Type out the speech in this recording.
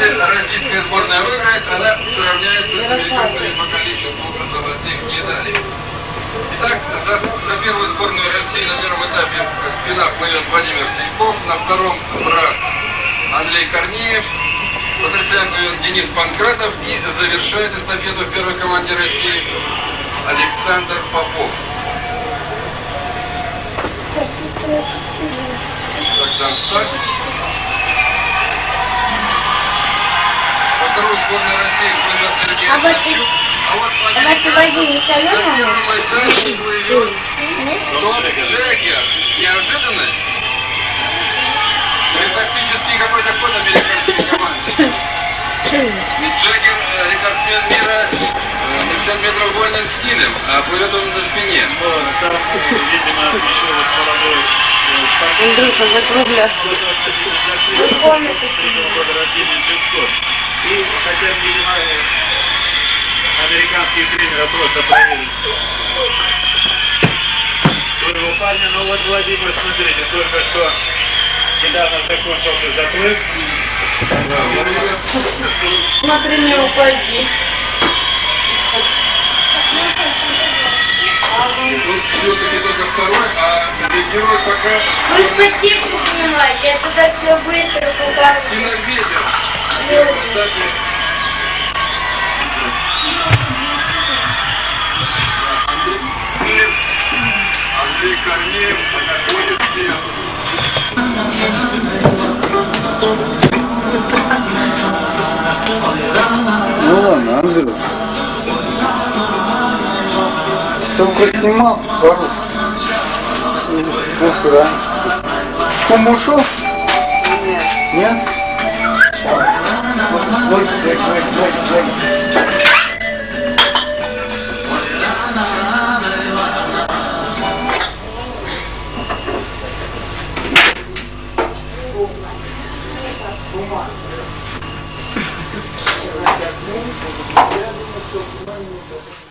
если российская сборная выиграет, она сравняется с американцами по количеству золотых медалей. Итак, за, за первую сборную России на первом этапе в спинах плывет Владимир Синьков, на втором брас Андрей Корнеев, по цепям плывет Денис Панкратов и завершает эстафету в первой команде России Александр Попов. Так, тут обстилность. Богдан Сак. Сборную России плывет Сергей А вот Ткачук. А вот А в этой воде не на соленая? первом этапе плывет Нет? Том Джекер. Неожиданность. Это тактический какой-то ход американской команды. Ведь Джекер э, рекордсмен мира э, на 50 метров вольным стилем, а плывет он на спине. Ну, там, видимо, еще вот молодой э. Андрюша, закругляш. Вы помните, что хотя, видимо, э, американские тренеры просто проверили своего парня. Но вот Владимир, смотрите, только что недавно закончился заплыв. Смотри, не упади. Тут все-таки только второй, а лидирует пока Вы спортивцы снимаете, это так все быстро покажут. Киноветер. На первом Ну ладно, Андрюш. Только снимал по-русски. По-украински. Кум ушел? Нет. Нет? Ой, ой, ой, ой, ой. туман. Я думаю, что туман не